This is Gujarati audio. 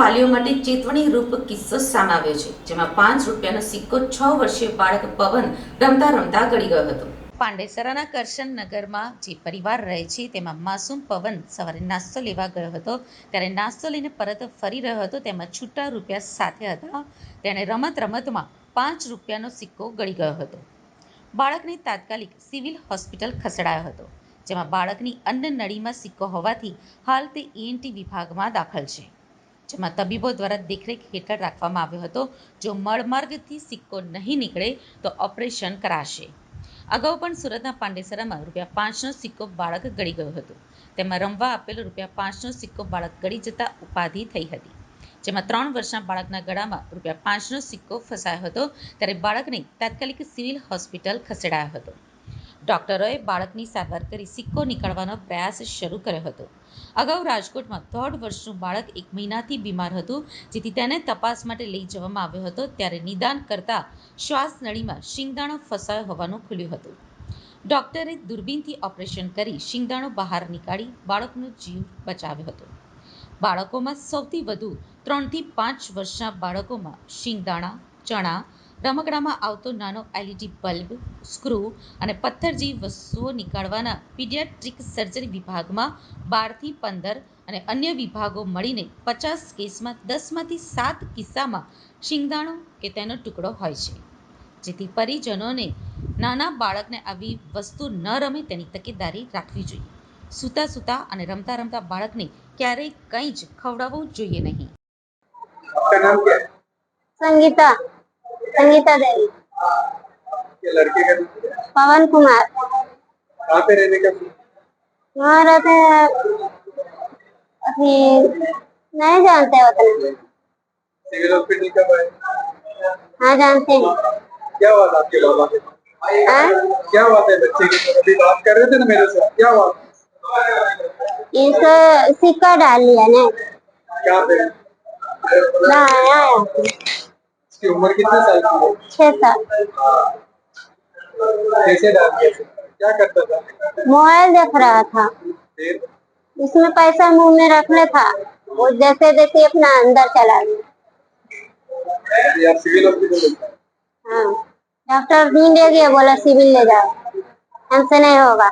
વાલીઓ માટે ચેતવણી રૂપ કિસ્સો સામે આવ્યો છે, જેમાં પાંચ રૂપિયાનો સિક્કો છ વર્ષીય બાળક પવન રમતા રમતા ગળી ગયો હતો. પાંડેસરાના કરશન નગરમાં જે પરિવાર રહે છે, તેમાં માસૂમ પવન સવારે નાસ્તો લેવા ગયો હતો. ત્યારે નાસ્તો લઈને પરત ફરી રહ્યો હતો, તેમાં છૂટા રૂપિયા સાથે હતા. તેણે રમત રમતમાં પાંચ રૂપિયાનો સિક્કો ગળી ગયો હતો. બાળકને તાત્કાલિક સિવિલ હોસ્પિટલ ખસેડાયો હતો, જેમાં બાળકની અન્ન નળીમાં સિક્કો હોવાથી હાલ તે ઈએનટી વિભાગમાં દાખલ છે. જેમાં તબીબો દ્વારા દેખરેખ હેઠળ રાખવામાં આવ્યો હતો. જો મળમાર્ગથી સિક્કો નહીં નીકળે તો ઓપરેશન કરાશે. અગાઉ પણ સુરતના પાંડેસરામાં રૂપિયા પાંચનો સિક્કો બાળક ગળી ગયો હતો. તેમાં રમવા આપેલો રૂપિયા પાંચનો સિક્કો બાળક ગળી જતા ઉપાધિ થઈ હતી. જેમાં ત્રણ વર્ષના બાળકના ગળામાં રૂપિયા પાંચનો સિક્કો ફસાયો હતો. ત્યારે બાળકને તાત્કાલિક સિવિલ હોસ્પિટલ ખસેડાયો હતો. ડોક્ટરોએ બાળકની સારવાર કરી સિક્કો નીકાળવાનો પ્રયાસ શરૂ કર્યો હતો. અગાઉ રાજકોટમાં દોઢ વર્ષનું બાળક એક મહિનાથી બીમાર હતું, જેથી તેને તપાસ માટે લઈ જવામાં આવ્યો હતો, ત્યારે નિદાન કરતા શ્વાસ નળીમાં શિંગદાણો ફસાયો હોવાનું ખુલ્યું હતું. ડોક્ટરે દૂરબીનથી ઓપરેશન કરી શિંગદાણો બહાર નીકાળી બાળકનો જીવ બચાવ્યો હતો. બાળકોમાં સૌથી વધુ ત્રણથી પાંચ વર્ષના બાળકોમાં શિંગદાણા, ચણા રમકડામાં આવતો નાનો એલઈડી બલ્બ સ્ક્રૂ અને પથ્થર જેવી વસ્તુઓ નીકાળવાના પીડિયાટ્રિક સર્જરી વિભાગમાં બારથી પંદર અને અન્ય વિભાગો મળીને પચાસ કેસમાં દસમાંથી સાત કિસ્સામાં શિંગદાણું કે તેનો ટુકડો હોય છે. જેથી પરિજનોને નાના બાળકને આવી વસ્તુ ન રમે તેની તકેદારી રાખવી જોઈએ. સૂતા સૂતા અને રમતા રમતા બાળકને ક્યારેય કંઈ જ ખવડાવવું જોઈએ નહીં. સંગીતા. संगीता देवी। लड़के का है? पवन कुमार। कहाँ पे रहने का वहाँ रहते हैं। अभी नहीं जानते उतना। सिविल हॉस्पिटल कब आए? हाँ जानते हैं। क्या हुआ था आपके बाबा के हाँ? क्या हुआ था बच्चे के साथ अभी बात कर रहे थे ना मेरे से क्या हुआ इसे सिक्का डाल लिया ने। क्या पे? ना आया इसकी उम्र कितने साल की है? छह साल। कैसे डाल दिया? क्या करता था? मोबाइल देख रहा था। फिर? इसमें पैसा मुँह में रखने था। वो जैसे जैसे अपना अंदर चला गया। हाँ। डॉक्टर ढूंढे गए बोला सिविल ले जाओ। हमसे नहीं होगा।